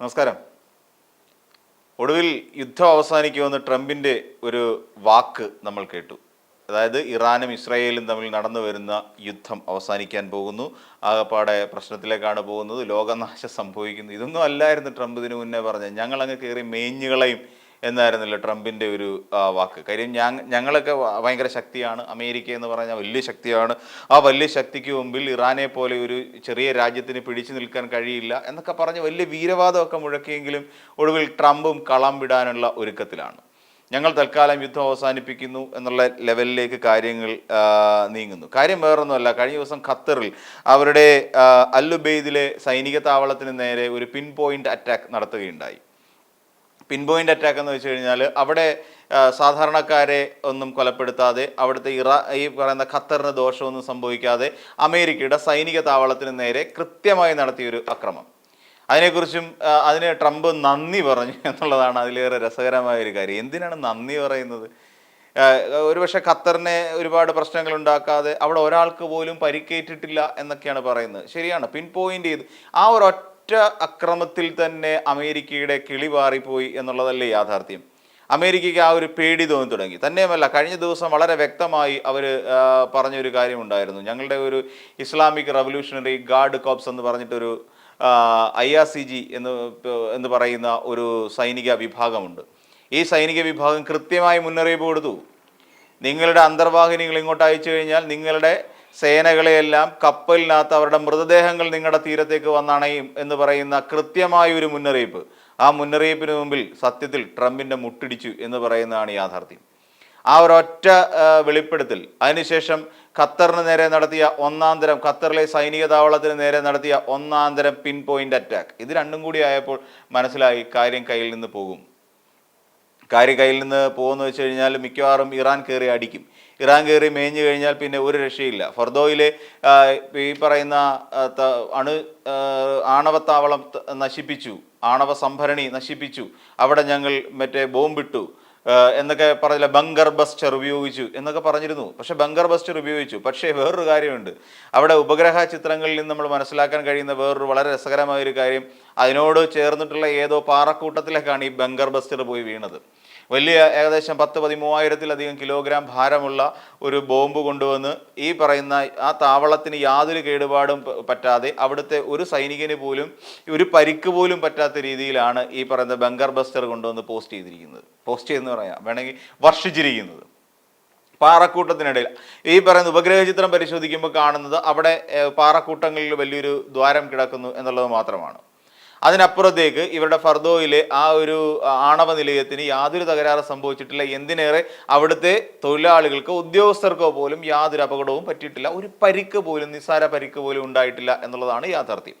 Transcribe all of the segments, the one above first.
നമസ്കാരം. ഒടുവിൽ യുദ്ധം അവസാനിക്കുമെന്ന് ട്രംപിന്റെ ഒരു വാക്ക് നമ്മൾ കേട്ടു. അതായത് ഇറാനും ഇസ്രായേലും തമ്മിൽ നടന്നു വരുന്ന യുദ്ധം അവസാനിക്കാൻ പോകുന്നു. ആകപ്പാടെ പ്രശ്നത്തിലേക്കാണ് പോകുന്നത്. ലോകനാശം സംഭവിക്കുന്നു. ഇതൊന്നും അല്ലായിരുന്നു ട്രംപ് ഇതിനു മുന്നേ പറഞ്ഞത്. ഞങ്ങളങ്ങ് കയറി മേഞ്ഞുകളയും എന്നായിരുന്നല്ലോ ട്രംപിന്റെ ഒരു വാക്ക്. കാര്യം ഞങ്ങളൊക്കെ ഭയങ്കര ശക്തിയാണ്. അമേരിക്ക എന്ന് പറഞ്ഞാൽ വലിയ ശക്തിയാണ്. ആ വലിയ ശക്തിക്ക് മുമ്പിൽ ഇറാനെ പോലെ ഒരു ചെറിയ രാജ്യത്തിന് പിടിച്ചു നിൽക്കാൻ കഴിയില്ല എന്നൊക്കെ പറഞ്ഞ് വലിയ വീരവാദമൊക്കെ മുഴക്കിയെങ്കിലും ഒടുവിൽ ട്രംപും കളം വിടാനുള്ള ഒരുക്കത്തിലാണ്. ഞങ്ങൾ തൽക്കാലം യുദ്ധം അവസാനിപ്പിക്കുന്നു എന്നുള്ള ലെവലിലേക്ക് കാര്യങ്ങൾ നീങ്ങുന്നു. കാര്യം വേറൊന്നുമല്ല. കഴിഞ്ഞ ദിവസം ഖത്തറിൽ അവരുടെ അല്ലുബെയ്ദിലെ സൈനിക താവളത്തിന് നേരെ ഒരു പിൻ പോയിന്റ് അറ്റാക്ക് നടത്തുകയുണ്ടായി. പിൻ പോയിന്റ് അറ്റാക്ക് എന്ന് വെച്ച് കഴിഞ്ഞാൽ അവിടെ സാധാരണക്കാരെ ഒന്നും കൊലപ്പെടുത്താതെ അവിടുത്തെ ഇറാ ഈ പറയുന്ന ഖത്തറിന് ദോഷമൊന്നും സംഭവിക്കാതെ അമേരിക്കയുടെ സൈനിക താവളത്തിന് നേരെ കൃത്യമായി നടത്തിയൊരു അക്രമം. അതിനെക്കുറിച്ചും അതിന് ട്രംപ് നന്ദി പറഞ്ഞു എന്നുള്ളതാണ് അതിലേറെ രസകരമായ ഒരു കാര്യം. എന്തിനാണ് നന്ദി പറയുന്നത്? ഒരുപക്ഷെ ഖത്തറിനെ ഒരുപാട് പ്രശ്നങ്ങൾ ഉണ്ടാക്കാതെ അവിടെ ഒരാൾക്ക് പോലും പരിക്കേറ്റിട്ടില്ല എന്നൊക്കെയാണ് പറയുന്നത്. ശരിയാണ് പിൻ പോയിന്റ് ചെയ്ത്. ആ ഒരു ഒറ്റ അക്രമത്തിൽ തന്നെ അമേരിക്കയുടെ കിളി പാറിപ്പോയി എന്നുള്ളതല്ലേ യാഥാർത്ഥ്യം? അമേരിക്കയ്ക്ക് ആ ഒരു പേടി തോന്നി തുടങ്ങി. തന്നെയുമല്ല കഴിഞ്ഞ ദിവസം വളരെ വ്യക്തമായി അവർ പറഞ്ഞൊരു കാര്യമുണ്ടായിരുന്നു. ഞങ്ങളുടെ ഒരു ഇസ്ലാമിക് റവല്യൂഷണറി ഗാർഡ് കോപ്സ് എന്ന് പറഞ്ഞിട്ടൊരു ഐ ആർ സി ജി എന്ന് എന്ന് പറയുന്ന ഒരു സൈനിക വിഭാഗമുണ്ട്. ഈ സൈനിക വിഭാഗം കൃത്യമായി മുന്നറിയിപ്പ് കൊടുത്തു. നിങ്ങളുടെ അന്തർവാഹിനികൾ ഇങ്ങോട്ട് അയച്ചു കഴിഞ്ഞാൽ നിങ്ങളുടെ സേനകളെയെല്ലാം കപ്പലിനകത്ത് അവരുടെ മൃതദേഹങ്ങൾ നിങ്ങളുടെ തീരത്തേക്ക് വന്നണയും എന്ന് പറയുന്ന കൃത്യമായ ഒരു മുന്നറിയിപ്പ്. ആ മുന്നറിയിപ്പിന് മുമ്പിൽ സത്യത്തിൽ ട്രംപിന്റെ മുട്ടിടിച്ചു എന്ന് പറയുന്നതാണ് യാഥാർത്ഥ്യം. ആ ഒരൊറ്റ വെളിപ്പെടുത്തൽ. അതിനുശേഷം ഖത്തറിന് നേരെ നടത്തിയ ഒന്നാന്തരം ഖത്തറിലെ സൈനിക താവളത്തിന് നേരെ നടത്തിയ ഒന്നാന്തരം പിൻ പോയിന്റ് അറ്റാക്ക്. ഇത് രണ്ടും കൂടി ആയപ്പോൾ മനസ്സിലായി കാര്യം കയ്യിൽ നിന്ന് പോകും. കാര്യം കയ്യിൽ നിന്ന് പോകുമെന്ന് വെച്ച് കഴിഞ്ഞാൽ മിക്കവാറും ഇറാൻ കയറി അടിക്കും. ഇറാൻ കയറി മേഞ്ഞു കഴിഞ്ഞാൽ പിന്നെ ഒരു രക്ഷയില്ല. ഫർദോയിലെ ഈ പറയുന്ന അണു ആണവത്താവളം നശിപ്പിച്ചു. ആണവ സംഭരണി നശിപ്പിച്ചു. അവിടെ ഞങ്ങൾ മറ്റേ ബോംബിട്ടു. എന്നൊക്കെ പറഞ്ഞില്ല ബങ്കർ ബസ്റ്റർ ഉപയോഗിച്ചു എന്നൊക്കെ പറഞ്ഞിരുന്നു. പക്ഷേ ബങ്കർ ബസ്റ്റർ ഉപയോഗിച്ചു. പക്ഷേ വേറൊരു കാര്യമുണ്ട്. അവിടെ ഉപഗ്രഹ ചിത്രങ്ങളിൽ നിന്ന് നമ്മൾ മനസ്സിലാക്കാൻ കഴിയുന്ന വേറൊരു വളരെ രസകരമായ ഒരു കാര്യം. അതിനോട് ചേർന്നിട്ടുള്ള ഏതോ പാറക്കൂട്ടത്തിലേക്കാണ് ഈ ബങ്കർ ബസ്റ്റർ പോയി വീണത്. വലിയ ഏകദേശം പത്ത് പതിമൂവായിരത്തിലധികം കിലോഗ്രാം ഭാരമുള്ള ഒരു ബോംബ് കൊണ്ടുവന്ന് ഈ പറയുന്ന ആ താവളത്തിന് യാതൊരു കേടുപാടും പറ്റാതെ അവിടുത്തെ ഒരു സൈനികന് പോലും ഒരു പരിക്ക് പോലും പറ്റാത്ത രീതിയിലാണ് ഈ പറയുന്ന ബങ്കർ ബസ്റ്റർ കൊണ്ടുവന്ന് പോസ്റ്റ് ചെയ്തിരിക്കുന്നത്. പോസ്റ്റ് ചെയ്തെന്ന് പറയാം. വേണമെങ്കിൽ വർഷിച്ചിരിക്കുന്നത്. പാറക്കൂട്ടത്തിനിടയിൽ. ഈ പറയുന്ന ഉപഗ്രഹ ചിത്രം പരിശോധിക്കുമ്പോൾ കാണുന്നത് അവിടെ പാറക്കൂട്ടങ്ങളിൽ വലിയൊരു ദ്വാരം കിടക്കുന്നു എന്നുള്ളത് മാത്രമാണ്. അതിനപ്പുറത്തേക്ക് ഇവരുടെ ഫർദോയിലെ ആ ഒരു ആണവ നിലയത്തിന് യാതൊരു തകരാറ് സംഭവിച്ചിട്ടില്ല. എന്തിനേറെ അവിടുത്തെ തൊഴിലാളികൾക്കോ ഉദ്യോഗസ്ഥർക്കോ പോലും യാതൊരു അപകടവും പറ്റിയിട്ടില്ല. ഒരു പരിക്ക് പോലും നിസ്സാര പരിക്ക് പോലും ഉണ്ടായിട്ടില്ല എന്നുള്ളതാണ് യാഥാർത്ഥ്യം.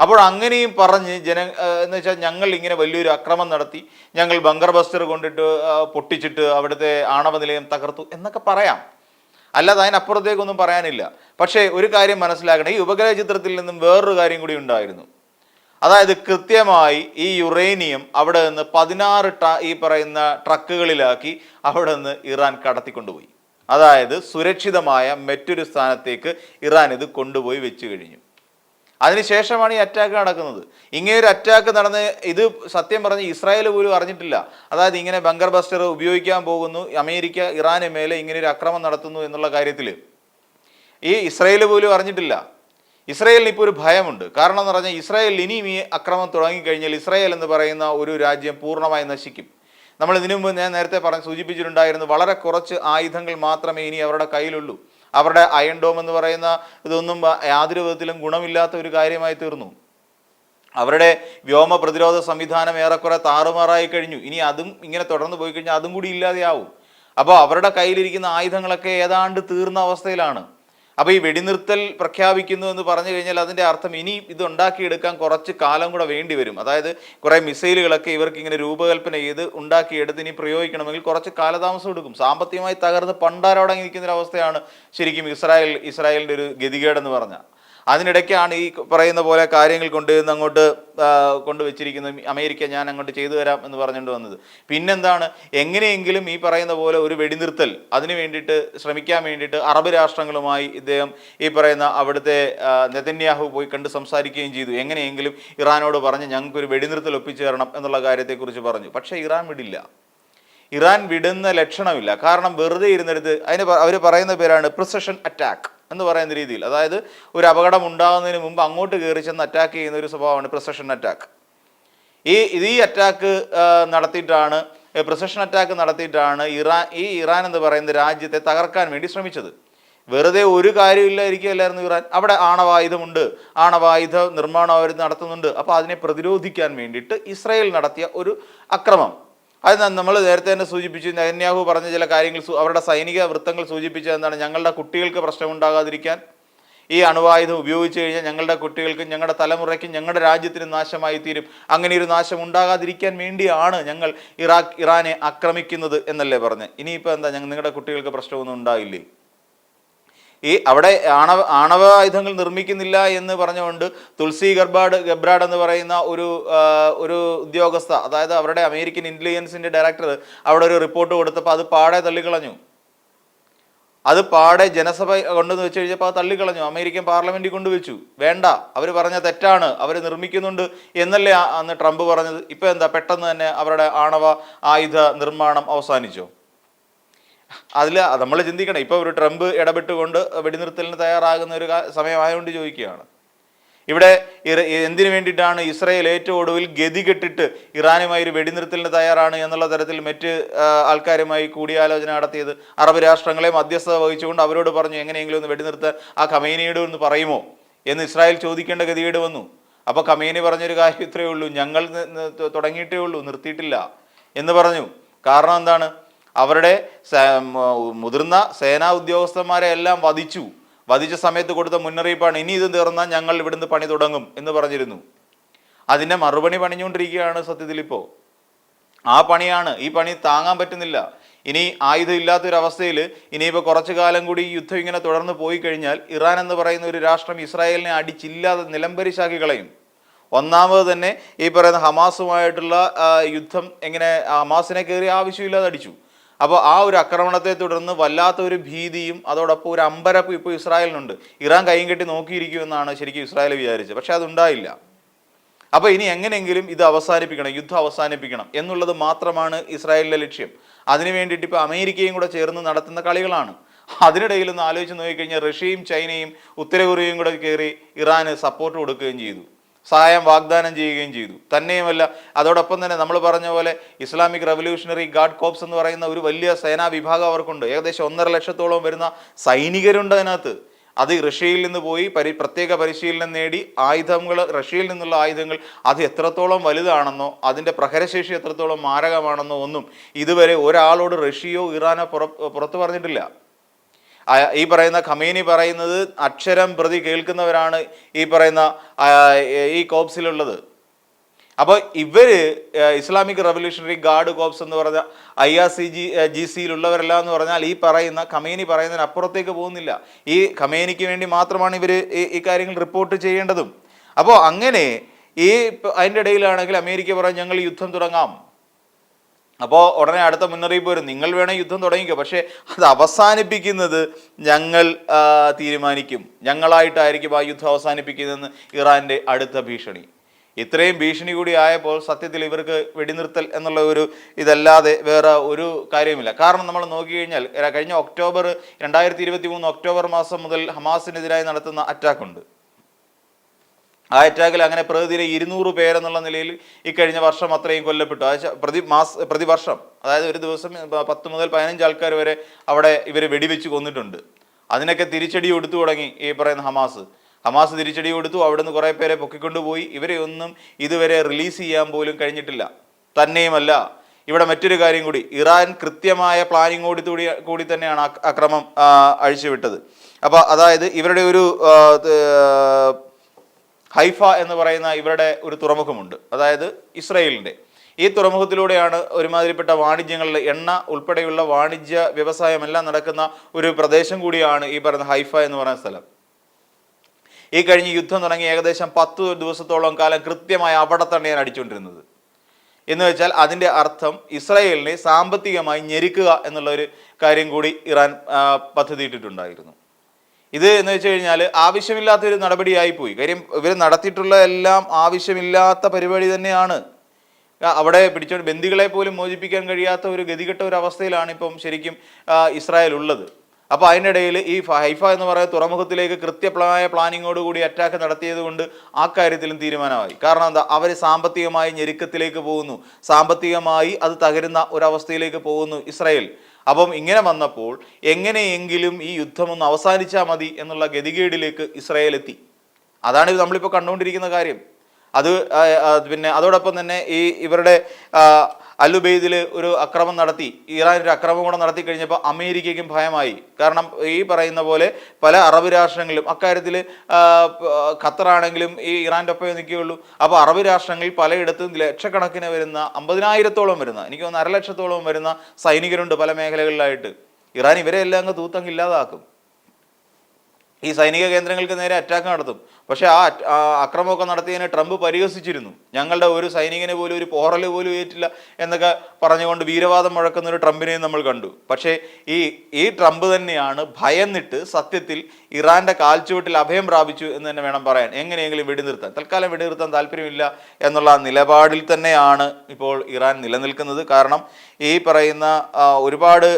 അപ്പോൾ അങ്ങനെയും പറഞ്ഞ് ജന എന്ന് വെച്ചാൽ ഞങ്ങൾ ഇങ്ങനെ വലിയൊരു അക്രമം നടത്തി ഞങ്ങൾ ബങ്കർ ബസ്റ്റർ കൊണ്ടിട്ട് പൊട്ടിച്ചിട്ട് അവിടുത്തെ ആണവ നിലയം തകർത്തു എന്നൊക്കെ പറയാം. അല്ലാതെ അതിനപ്പുറത്തേക്കൊന്നും പറയാനില്ല. പക്ഷേ ഒരു കാര്യം മനസ്സിലാക്കണം ഈ ഉപഗ്രഹ ചിത്രത്തിൽ നിന്നും വേറൊരു കാര്യം കൂടി ഉണ്ടായിരുന്നു. അതായത് കൃത്യമായി ഈ യുറേനിയം അവിടെ നിന്ന് പതിനാറ് ഈ പറയുന്ന ട്രക്കുകളിലാക്കി അവിടെ നിന്ന് ഇറാൻ കടത്തിക്കൊണ്ടുപോയി. അതായത് സുരക്ഷിതമായ മറ്റൊരു സ്ഥാനത്തേക്ക് ഇറാൻ ഇത് കൊണ്ടുപോയി വെച്ച് കഴിഞ്ഞു. അതിനുശേഷമാണ് ഈ അറ്റാക്ക് നടക്കുന്നത്. ഇങ്ങനെ ഒരു അറ്റാക്ക് നടന്ന് ഇത് സത്യം പറഞ്ഞ് ഇസ്രായേൽ പോലും അറിഞ്ഞിട്ടില്ല. അതായത് ഇങ്ങനെ ബങ്കർ ബസ്റ്റർ ഉപയോഗിക്കാൻ പോകുന്നു അമേരിക്ക ഇറാന് മേലെ ഇങ്ങനെ ഒരു അക്രമം നടത്തുന്നു എന്നുള്ള കാര്യത്തിൽ ഈ ഇസ്രായേൽ പോലും അറിഞ്ഞിട്ടില്ല. ഇസ്രായേലിന് ഇപ്പോൾ ഒരു ഭയമുണ്ട്. കാരണം എന്ന് പറഞ്ഞാൽ ഇസ്രായേൽ ഇനിയും ഈ അക്രമം തുടങ്ങിക്കഴിഞ്ഞാൽ ഇസ്രായേൽ എന്ന് പറയുന്ന ഒരു രാജ്യം പൂർണമായി നശിക്കും. നമ്മൾ ഇതിനു മുമ്പ് ഞാൻ നേരത്തെ പറഞ്ഞ് സൂചിപ്പിച്ചിട്ടുണ്ടായിരുന്നു വളരെ കുറച്ച് ആയുധങ്ങൾ മാത്രമേ ഇനി അവരുടെ കയ്യിലുള്ളൂ. അവരുടെ അയൺ ഡോം എന്ന് പറയുന്ന ഇതൊന്നും യാതൊരു വിധത്തിലും ഗുണമില്ലാത്ത ഒരു കാര്യമായി തീർന്നു. അവരുടെ വ്യോമ പ്രതിരോധ സംവിധാനം ഏറെക്കുറെ താറുമാറായി കഴിഞ്ഞു. ഇനി അതും ഇങ്ങനെ തുടർന്ന് പോയി കഴിഞ്ഞാൽ അതും കൂടി ഇല്ലാതെയാവും. അപ്പോൾ അവരുടെ കയ്യിലിരിക്കുന്ന ആയുധങ്ങളൊക്കെ ഏതാണ്ട് തീർന്ന അവസ്ഥയിലാണ്. അപ്പോൾ ഈ വെടിനിർത്തൽ പ്രഖ്യാപിക്കുന്നു എന്ന് പറഞ്ഞു കഴിഞ്ഞാൽ അതിന്റെ അർത്ഥം ഇനി ഇത് ഉണ്ടാക്കിയെടുക്കാൻ കുറച്ച് കാലം കൂടെ വേണ്ടി വരും. അതായത് കുറേ മിസൈലുകളൊക്കെ ഇവർക്ക് ഇങ്ങനെ രൂപകൽപ്പന ചെയ്ത് ഉണ്ടാക്കിയെടുത്ത് ഇനി പ്രയോഗിക്കണമെങ്കിൽ കുറച്ച് കാലതാമസം എടുക്കും. സാമ്പത്തികമായി തകർന്ന് പണ്ടാരോടങ്ങി നിൽക്കുന്ന ഒരു അവസ്ഥയാണ് ശരിക്കും ഇസ്രായേൽ ഇസ്രായേലിന്റെ ഒരു ഗതികേടെന്ന് പറഞ്ഞാൽ. അതിനിടയ്ക്കാണ് ഈ പറയുന്ന പോലെ കാര്യങ്ങൾ കൊണ്ടുവന്ന് അങ്ങോട്ട് കൊണ്ടുവച്ചിരിക്കുന്നത് അമേരിക്ക ഞാൻ അങ്ങോട്ട് ചെയ്തു തരാം എന്ന് പറഞ്ഞുകൊണ്ട് വന്നത്. പിന്നെന്താണ്? എങ്ങനെയെങ്കിലും ഈ പറയുന്ന പോലെ ഒരു വെടിനിർത്തൽ അതിനു വേണ്ടിയിട്ട് ശ്രമിക്കാൻ വേണ്ടിയിട്ട് അറബ് രാഷ്ട്രങ്ങളുമായി ഇദ്ദേഹം ഈ പറയുന്ന അവിടുത്തെ നെതന്യാഹു പോയി കണ്ട് സംസാരിക്കുകയും ചെയ്തു. എങ്ങനെയെങ്കിലും ഇറാനോട് പറഞ്ഞ് ഞങ്ങൾക്കൊരു വെടിനിർത്തൽ ഒപ്പിച്ചു തരണം എന്നുള്ള കാര്യത്തെക്കുറിച്ച് പറഞ്ഞു. പക്ഷേ ഇറാൻ വിടില്ല. ഇറാൻ വിടുന്ന ലക്ഷണമില്ല. കാരണം വെറുതെ ഇരുന്നിടത്ത് അതിന് അവർ പറയുന്ന പേരാണ് പ്രിസഷൻ അറ്റാക്ക്. എന്ന് പറയുന്ന രീതിയിൽ. അതായത് ഒരു അപകടം ഉണ്ടാകുന്നതിന് മുമ്പ് അങ്ങോട്ട് കയറി ചെന്ന് അറ്റാക്ക് ചെയ്യുന്ന ഒരു സ്വഭാവമാണ് പ്രസഷൻ അറ്റാക്ക് ഈ ഈ അറ്റാക്ക് നടത്തിയിട്ടാണ് പ്രസഷൻ അറ്റാക്ക് നടത്തിയിട്ടാണ് ഇറാൻ ഈ ഇറാൻ എന്ന് പറയുന്ന രാജ്യത്തെ തകർക്കാൻ വേണ്ടി ശ്രമിച്ചത്. വെറുതെ ഒരു കാര്യമില്ലായിരിക്കുകയല്ലായിരുന്നു ഇറാൻ. അവിടെ ആണവായുധമുണ്ട് ആണവായുധ നിർമ്മാണം അവർ നടത്തുന്നുണ്ട്. അപ്പോൾ അതിനെ പ്രതിരോധിക്കാൻ വേണ്ടിയിട്ട് ഇസ്രായേൽ നടത്തിയ ഒരു അക്രമം. അത് നമ്മൾ നേരത്തെ തന്നെ സൂചിപ്പിച്ചു നെതന്യാഹു പറഞ്ഞ ചില കാര്യങ്ങൾ അവരുടെ സൈനിക വൃത്തങ്ങൾ സൂചിപ്പിച്ചത് എന്താണ് ഞങ്ങളുടെ കുട്ടികൾക്ക് പ്രശ്നമുണ്ടാകാതിരിക്കാൻ. ഈ അണുവായുധം ഉപയോഗിച്ച് കഴിഞ്ഞാൽ ഞങ്ങളുടെ കുട്ടികൾക്കും ഞങ്ങളുടെ തലമുറയ്ക്കും ഞങ്ങളുടെ രാജ്യത്തിന് നാശമായി തീരും അങ്ങനെ ഒരു നാശം ഉണ്ടാകാതിരിക്കാൻ വേണ്ടിയാണ് ഞങ്ങൾ ഇറാഖ് ഇറാനെ ആക്രമിക്കുന്നത് എന്നല്ലേ പറഞ്ഞ് ഇനിയിപ്പോൾ എന്താ ഞങ്ങൾ നിങ്ങളുടെ കുട്ടികൾക്ക് പ്രശ്നമൊന്നും ഉണ്ടായില്ലേ? ഈ അവിടെ ആണവ ആണവായുധങ്ങൾ നിർമ്മിക്കുന്നില്ല എന്ന് പറഞ്ഞുകൊണ്ട് തുൾസി ഗർബാഡ് ഗബ്രാഡ് എന്ന് പറയുന്ന ഒരു ഒരു ഉദ്യോഗസ്ഥ അതായത് അവരുടെ അമേരിക്കൻ ഇന്റലിജൻസിന്റെ ഡയറക്ടർ അവിടെ ഒരു റിപ്പോർട്ട് കൊടുത്തപ്പോൾ അത് പാടെ തള്ളിക്കളഞ്ഞു. അത് പാടെ ജനസഭ കൊണ്ടുവന്ന് വെച്ച് കഴിഞ്ഞപ്പോൾ അത് തള്ളിക്കളഞ്ഞു. അമേരിക്കൻ പാർലമെന്റിൽ കൊണ്ടുവച്ചു. വേണ്ട അവർ പറഞ്ഞ തെറ്റാണ് അവർ നിർമ്മിക്കുന്നുണ്ട് എന്നല്ലേ അന്ന് ട്രംപ് പറഞ്ഞത്. ഇപ്പൊ എന്താ പെട്ടെന്ന് തന്നെ അവരുടെ ആണവ ആയുധ നിർമ്മാണം അവസാനിച്ചോ? അതിൽ നമ്മൾ ചിന്തിക്കണം. ഇപ്പോൾ ഒരു ട്രംപ് ഇടപെട്ടുകൊണ്ട് വെടിനിർത്തലിന് തയ്യാറാകുന്ന ഒരു സമയമായതുകൊണ്ട് ചോദിക്കുകയാണ്. ഇവിടെ എന്തിനു വേണ്ടിയിട്ടാണ് ഇസ്രയേൽ ഏറ്റവും ഒടുവിൽ ഗതികെട്ടിട്ട് ഇറാനുമായി ഒരു വെടിനിർത്തലിന് തയ്യാറാണ് എന്നുള്ള തരത്തിൽ മറ്റ് ആൾക്കാരുമായി കൂടിയാലോചന നടത്തിയത്? അറബ് രാഷ്ട്രങ്ങളെ മധ്യസ്ഥത വഹിച്ചുകൊണ്ട് അവരോട് പറഞ്ഞു എങ്ങനെയെങ്കിലും ഒന്ന് വെടിനിർത്താൻ ആ ഖമേനിയോട് ഒന്ന് പറയുമോ? എന്ന് ഇസ്രായേൽ ചോദിക്കേണ്ട ഗതികേട് വന്നു. അപ്പോൾ കമേനി പറഞ്ഞൊരു കാര്യം ഇത്രയേ ഉള്ളൂ. ഞങ്ങൾ തുടങ്ങിയിട്ടേ ഉള്ളൂ നിർത്തിയിട്ടില്ല എന്ന് പറഞ്ഞു. കാരണം എന്താണ്? അവരുടെ മുതിർന്ന സേനാ ഉദ്യോഗസ്ഥന്മാരെ എല്ലാം വധിച്ചു. വധിച്ച സമയത്ത് കൊടുത്ത മുന്നറിയിപ്പാണ് ഇനി ഇത് തീർന്നാൽ ഞങ്ങൾ ഇവിടുന്ന് പണി തുടങ്ങും എന്ന് പറഞ്ഞിരുന്നു. അതിന്റെ മറുപടി പണിഞ്ഞുകൊണ്ടിരിക്കുകയാണ് സത്യത്തിൽ ഇപ്പോൾ ആ പണിയാണ് ഈ പണി താങ്ങാൻ പറ്റുന്നില്ല. ഇനി ആയുധം ഇല്ലാത്തൊരവസ്ഥയിൽ ഇനിയിപ്പോൾ കുറച്ചു കാലം കൂടി യുദ്ധം ഇങ്ങനെ തുടർന്ന് പോയി കഴിഞ്ഞാൽ ഇറാൻ എന്ന് പറയുന്ന ഒരു രാഷ്ട്രം ഇസ്രായേലിനെ അടിച്ചില്ലാതെ നിലംപരിശാക്കി കളയും. ഒന്നാമത് തന്നെ ഈ പറയുന്ന ഹമാസുമായിട്ടുള്ള യുദ്ധം എങ്ങനെ ഹമാസിനെ കയറി ആവശ്യമില്ലാതെ അടിച്ചു. അപ്പോൾ ആ ഒരു ആക്രമണത്തെ തുടർന്ന് വല്ലാത്ത ഒരു ഭീതിയും അതോടൊപ്പം ഒരു അമ്പരപ്പ് ഇപ്പോൾ ഇസ്രായേലിനുണ്ട്. ഇറാൻ കൈയും കെട്ടി നോക്കിയിരിക്കുമെന്നാണ് ശരിക്കും ഇസ്രായേൽ വിചാരിച്ചത്. പക്ഷെ അതുണ്ടായില്ല. അപ്പോൾ ഇനി എങ്ങനെയെങ്കിലും ഇത് അവസാനിപ്പിക്കണം യുദ്ധം അവസാനിപ്പിക്കണം എന്നുള്ളത് മാത്രമാണ് ഇസ്രായേലിന്റെ ലക്ഷ്യം. അതിനു വേണ്ടിയിട്ട് ഇപ്പോൾ അമേരിക്കയും കൂടെ ചേർന്ന് നടത്തുന്ന കളികളാണ്. അതിനിടയിൽ ഒന്ന് ആലോചിച്ച് നോക്കിക്കഴിഞ്ഞാൽ റഷ്യയും ചൈനയും ഉത്തര കൊറിയയും കൂടെ കയറി ഇറാന് സപ്പോർട്ട് കൊടുക്കുകയും ചെയ്തു. സഹായം വാഗ്ദാനം ചെയ്യുകയും ചെയ്തു. തന്നെയുമല്ല അതോടൊപ്പം തന്നെ നമ്മൾ പറഞ്ഞ പോലെ ഇസ്ലാമിക് റവല്യൂഷണറി ഗാർഡ് കോപ്സ് എന്ന് പറയുന്ന ഒരു വലിയ സേനാ വിഭാഗം അവർക്കുണ്ട്. ഏകദേശം ഒന്നര ലക്ഷത്തോളം വരുന്ന സൈനികരുണ്ട് അതിനകത്ത്. അത് റഷ്യയിൽ നിന്ന് പോയി പരി പ്രത്യേക പരിശീലനം നേടി ആയുധങ്ങൾ റഷ്യയിൽ നിന്നുള്ള ആയുധങ്ങൾ അത് എത്രത്തോളം വലുതാണെന്നോ അതിന്റെ പ്രഹരശേഷി എത്രത്തോളം മാരകമാണെന്നോ ഒന്നും ഇതുവരെ ഒരാളോട് റഷ്യയോ ഇറാനോ പുറ പുറത്തു പറഞ്ഞിട്ടില്ല. ഈ പറയുന്ന ഖമീനി പറയുന്നത് അക്ഷരം പ്രതി കേൾക്കുന്നവരാണ് ഈ പറയുന്ന ഈ കോപ്സിലുള്ളത്. അപ്പോൾ ഇവർ ഇസ്ലാമിക് റവല്യൂഷണറി ഗാർഡ് കോപ്സ് എന്ന് പറഞ്ഞ I R G C G സിയിലുള്ളവരല്ല എന്ന് പറഞ്ഞാൽ ഈ പറയുന്ന ഖമേനി പറയുന്നതിന് അപ്പുറത്തേക്ക് പോകുന്നില്ല. ഈ ഖമേനിക്ക് വേണ്ടി മാത്രമാണ് ഇവർ ഈ കാര്യങ്ങൾ റിപ്പോർട്ട് ചെയ്യേണ്ടതും. അപ്പോൾ അങ്ങനെ ഈ അതിന്റെ ഇടയിലാണെങ്കിൽ അമേരിക്ക പറഞ്ഞ് ഞങ്ങൾ യുദ്ധം തുടങ്ങാം. അപ്പോൾ ഉടനെ അടുത്ത മുന്നറിയിപ്പ് വരും. നിങ്ങൾ വേണേൽ യുദ്ധം തുടങ്ങിക്കോ. പക്ഷേ അത് അവസാനിപ്പിക്കുന്നത് ഞങ്ങൾ തീരുമാനിക്കും. ഞങ്ങളായിട്ടായിരിക്കും ആ യുദ്ധം അവസാനിപ്പിക്കുന്നതെന്ന് ഇറാന്റെ അടുത്ത ഭീഷണി. ഇത്രയും ഭീഷണി കൂടി ആയപ്പോൾ സത്യത്തിൽ ഇവർക്ക് വെടിനിർത്തൽ എന്നുള്ള ഒരു ഇതല്ലാതെ വേറെ ഒരു കാര്യവുമില്ല. കാരണം നമ്മൾ നോക്കിക്കഴിഞ്ഞാൽ കഴിഞ്ഞാൽ കഴിഞ്ഞ ഒക്ടോബർ രണ്ടായിരത്തി ഇരുപത്തി മൂന്ന് ഒക്ടോബർ മാസം മുതൽ ഹമാസിനെതിരായി നടത്തുന്ന അറ്റാക്കുണ്ട്. ആ അറ്റാക്കിൽ അങ്ങനെ പ്രതിദിന ഇരുന്നൂറ് പേരെന്നുള്ള നിലയിൽ ഇക്കഴിഞ്ഞ വർഷം അത്രയും കൊല്ലപ്പെട്ടു. അത് പ്രതി മാസ പ്രതിവർഷം അതായത് ഒരു ദിവസം പത്ത് മുതൽ പതിനഞ്ച് ആൾക്കാർ വരെ അവിടെ ഇവർ വെടിവെച്ച് കൊന്നിട്ടുണ്ട്. അതിനൊക്കെ തിരിച്ചടി കൊടുത്തു തുടങ്ങി ഈ പറയുന്ന ഹമാസ്. ഹമാസ് തിരിച്ചടി കൊടുത്തു അവിടുന്ന് കുറേ പേരെ പൊക്കിക്കൊണ്ടുപോയി. ഇവരെ ഒന്നും ഇതുവരെ റിലീസ് ചെയ്യാൻ പോലും കഴിഞ്ഞിട്ടില്ല. തന്നെയുമല്ല ഇവിടെ മറ്റൊരു കാര്യം കൂടി. ഇറാൻ കൃത്യമായ പ്ലാനിങ്ങോട് കൂടി കൂടി തന്നെയാണ് അക്രമം അഴിച്ചുവിട്ടത്. അപ്പോൾ അതായത് ഇവരുടെ ഒരു ഹൈഫ എന്ന് പറയുന്ന ഇവരുടെ ഒരു തുറമുഖമുണ്ട്. അതായത് ഇസ്രയേലിന്റെ. ഈ തുറമുഖത്തിലൂടെയാണ് ഒരുമാതിരിപ്പെട്ട വാണിജ്യങ്ങളിൽ എണ്ണ ഉൾപ്പെടെയുള്ള വാണിജ്യ വ്യവസായമെല്ലാം നടക്കുന്ന ഒരു പ്രദേശം കൂടിയാണ് ഈ പറയുന്ന ഹൈഫ എന്ന് പറയുന്ന സ്ഥലം. ഈ കഴിഞ്ഞ യുദ്ധം തുടങ്ങി ഏകദേശം പത്ത് ദിവസത്തോളം കാലം കൃത്യമായി അവിടെ തന്നെയാണ് അടിച്ചുകൊണ്ടിരുന്നത്. എന്ന് വെച്ചാൽ അതിന്റെ അർത്ഥം ഇസ്രായേലിനെ സാമ്പത്തികമായി ഞെരുക്കുക എന്നുള്ള ഒരു കാര്യം കൂടി ഇറാൻ പദ്ധതിയിട്ടിട്ടുണ്ടായിരുന്നു. ഇത് എന്ന് വെച്ച് കഴിഞ്ഞാൽ ആവശ്യമില്ലാത്ത ഒരു നടപടിയായി പോയി കാര്യം ഇവർ നടത്തിയിട്ടുള്ള എല്ലാം ആവശ്യമില്ലാത്ത പരിപാടി തന്നെയാണ്. അവിടെ പിടിച്ചോണ്ട് ബന്ദികളെ പോലും മോചിപ്പിക്കാൻ കഴിയാത്ത ഒരു ഗതികെട്ട ഒരു അവസ്ഥയിലാണ് ഇപ്പം ശരിക്കും ഇസ്രായേൽ ഉള്ളത്. അപ്പോൾ അതിനിടയിൽ ഈ ഹൈഫ എന്ന് പറയുന്ന തുറമുഖത്തിലേക്ക് കൃത്യമായ പ്ലാനിങ്ങോടുകൂടി അറ്റാക്ക് നടത്തിയത് കൊണ്ട് ആ കാര്യത്തിലും തീരുമാനമായി. കാരണം എന്താ? അവർ സാമ്പത്തികമായി ഞെരുക്കത്തിലേക്ക് പോകുന്നു. സാമ്പത്തികമായി അത് തകരുന്ന ഒരവസ്ഥയിലേക്ക് പോകുന്നു ഇസ്രായേൽ. അപ്പം ഇങ്ങനെ വന്നപ്പോൾ എങ്ങനെയെങ്കിലും ഈ യുദ്ധം ഒന്ന് അവസാനിച്ചാൽ മതി എന്നുള്ള ഗതികേടിലേക്ക് ഇസ്രായേൽ എത്തി. അതാണ് നമ്മളിപ്പോൾ കണ്ടുകൊണ്ടിരിക്കുന്ന കാര്യം. അത് പിന്നെ അതോടൊപ്പം തന്നെ ഈ ഇവരുടെ അല്ലുബെയ്ദിൽ ഒരു അക്രമം നടത്തി ഇറാൻ ഒരു അക്രമം കൂടെ നടത്തി കഴിഞ്ഞപ്പോൾ അമേരിക്കയ്ക്കും ഭയമായി. കാരണം ഈ പറയുന്ന പോലെ പല അറബ് രാഷ്ട്രങ്ങളിലും അക്കാര്യത്തിൽ ഖത്തറാണെങ്കിലും ഈ ഇറാന്റെ ഒപ്പം നിൽക്കുകയുള്ളൂ. അപ്പോൾ അറബ് രാഷ്ട്രങ്ങളിൽ പലയിടത്തും ലക്ഷക്കണക്കിന് വരുന്ന അമ്പതിനായിരത്തോളം വരുന്ന എനിക്ക് തോന്നുന്നു അരലക്ഷത്തോളം വരുന്ന സൈനികരുണ്ട് പല മേഖലകളിലായിട്ട്. ഇറാൻ ഇവരെ എല്ലാം അങ്ങ് തൂത്തങ്ങ് ഇല്ലാതാക്കും. ഈ സൈനിക കേന്ദ്രങ്ങൾക്ക് നേരെ അറ്റാക്ക് നടത്തും. പക്ഷേ ആ അക്രമമൊക്കെ നടത്തിയതിനെ ട്രംപ് പരിഹസിച്ചിരുന്നു. ഞങ്ങളുടെ ഒരു സൈനികനെ പോലും ഒരു പോറൽ പോലും ഏറ്റില്ല എന്നൊക്കെ പറഞ്ഞുകൊണ്ട് വീരവാദം മുഴക്കുന്ന ഒരു ട്രംപിനെയും നമ്മൾ കണ്ടു. പക്ഷേ ഈ ഈ ട്രംപ് തന്നെയാണ് ഭയന്നിട്ട് സത്യത്തിൽ ഇറാന്റെ കാൽച്ചുവട്ടിൽ അഭയം പ്രാപിച്ചു എന്ന് തന്നെ വേണം പറയാൻ. എങ്ങനെയെങ്കിലും വെടിനിർത്താൻ. തൽക്കാലം വെടിനിർത്താൻ താല്പര്യമില്ല എന്നുള്ള നിലപാടിൽ തന്നെയാണ് ഇപ്പോൾ ഇറാൻ നിലനിൽക്കുന്നത്. കാരണം ഈ പറയുന്ന ഒരുപാട്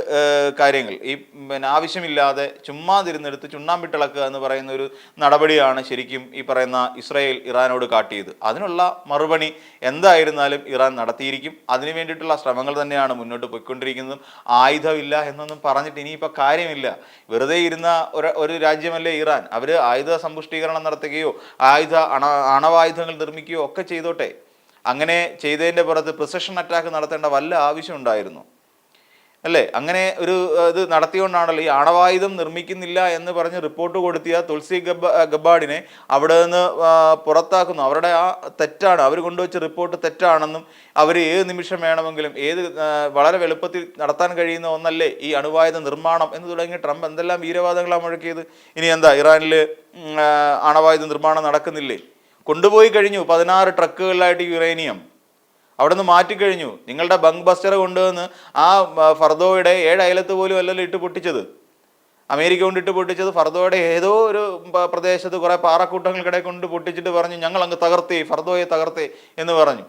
കാര്യങ്ങൾ ഈ പിന്നെ ആവശ്യമില്ലാതെ ചുമ്മാതിരുന്നെടുത്ത് ചുണ്ണാമ്പിട്ടിളക്കുക എന്ന് പറയുന്ന ഒരു നടപടിയാണ് ശരിക്കും ഈ പറയുന്ന ഇസ്രായേൽ ഇറാനോട് കാട്ടിയത്. അതിനുള്ള മറുപടി എന്തായിരുന്നാലും ഇറാൻ നടത്തിയിരിക്കും. അതിനു വേണ്ടിയിട്ടുള്ള ശ്രമങ്ങൾ തന്നെയാണ് മുന്നോട്ട് പോയിക്കൊണ്ടിരിക്കുന്നതും. ആയുധമില്ല എന്നൊന്നും പറഞ്ഞിട്ട് ഇനിയിപ്പോൾ കാര്യമില്ല. വെറുതെ ഇരുന്ന ഒരു ഒരു രാജ്യമല്ലേ ഇറാൻ. അവർ ആയുധ സമ്പുഷ്ടീകരണം നടത്തുകയോ ആയുധ അണ അണവായുധങ്ങൾ നിർമ്മിക്കുകയോ ഒക്കെ ചെയ്തോട്ടെ. അങ്ങനെ ചെയ്തതിന്റെ പുറത്ത് പ്രിസഷൻ അറ്റാക്ക് നടത്തേണ്ട വല്ല ആവശ്യം ഉണ്ടായിരുന്നു? അല്ലേ? അങ്ങനെ ഒരു ഇത് നടത്തിയോണ്ടാണല്ലോ ഈ ആണവായുധം നിർമ്മിക്കുന്നില്ല എന്ന് പറഞ്ഞ് റിപ്പോർട്ട് കൊടുത്തിയ തുളസി ഗബ ഗബ്ബാഡിനെ അവിടെ നിന്ന് പുറത്താക്കുന്നു. അവരുടെ ആ തെറ്റാണ്. അവർ കൊണ്ടുവച്ച റിപ്പോർട്ട് തെറ്റാണെന്നും അവർ ഏത് നിമിഷം വേണമെങ്കിലും ഏത് വളരെ എളുപ്പത്തിൽ നടത്താൻ കഴിയുന്ന ഒന്നല്ലേ ഈ അണുവായുധ നിർമ്മാണം എന്ന് തുടങ്ങി ട്രംപ് എന്തെല്ലാം വീരവാദങ്ങളാണ് മുഴക്കിയത്? ഇനി എന്താ ഇറാനിൽ ആണവായുധ നിർമ്മാണം നടക്കുന്നില്ലേ? കൊണ്ടുപോയി കഴിഞ്ഞു പതിനാറ് ട്രക്കുകളിലായിട്ട് യുറേനിയം. അവിടെ നിന്ന് മാറ്റിക്കഴിഞ്ഞു നിങ്ങളുടെ ബങ്ക് ബസ്റ്റർ കൊണ്ടുവന്ന് ആ ഫർദോയുടെ ഏഴ് അയലത്ത് പോലും അല്ലല്ലോ ഇട്ട് പൊട്ടിച്ചത്. അമേരിക്ക കൊണ്ട് ഇട്ട് പൊട്ടിച്ചത് ഫർദോയുടെ ഏതോ ഒരു പ്രദേശത്ത് കുറേ പാറക്കൂട്ടങ്ങൾക്കിടെ കൊണ്ട് പൊട്ടിച്ചിട്ട് പറഞ്ഞു ഞങ്ങൾ അങ്ങ് തകർത്തേ ഫർദോയെ തകർത്തേ എന്ന് പറഞ്ഞു.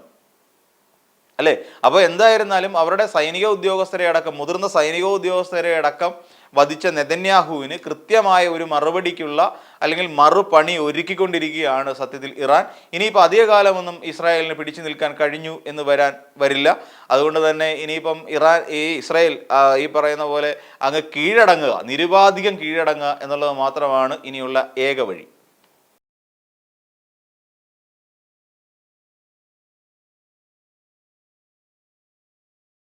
അല്ലേ? അപ്പോൾ എന്തായിരുന്നാലും അവരുടെ സൈനിക ഉദ്യോഗസ്ഥരെ അടക്കം മുതിർന്ന സൈനിക ഉദ്യോഗസ്ഥരെ അടക്കം വധിച്ച നെതന്യാഹുവിന് കൃത്യമായ ഒരു മറുപടിക്കുള്ള അല്ലെങ്കിൽ മറുപണി ഒരുക്കിക്കൊണ്ടിരിക്കുകയാണ് സത്യത്തിൽ ഇറാൻ. ഇനിയിപ്പോൾ അധിക കാലമൊന്നും ഇസ്രായേലിന് പിടിച്ചു നിൽക്കാൻ കഴിഞ്ഞു എന്ന് വരാൻ വരില്ല. അതുകൊണ്ട് തന്നെ ഇനിയിപ്പം ഇറാൻ ഈ ഇസ്രായേൽ ഈ പറയുന്ന പോലെ അങ്ങ് കീഴടങ്ങുക നിരുപാധികം കീഴടങ്ങുക എന്നുള്ളത് മാത്രമാണ് ഇനിയുള്ള ഏക വഴി.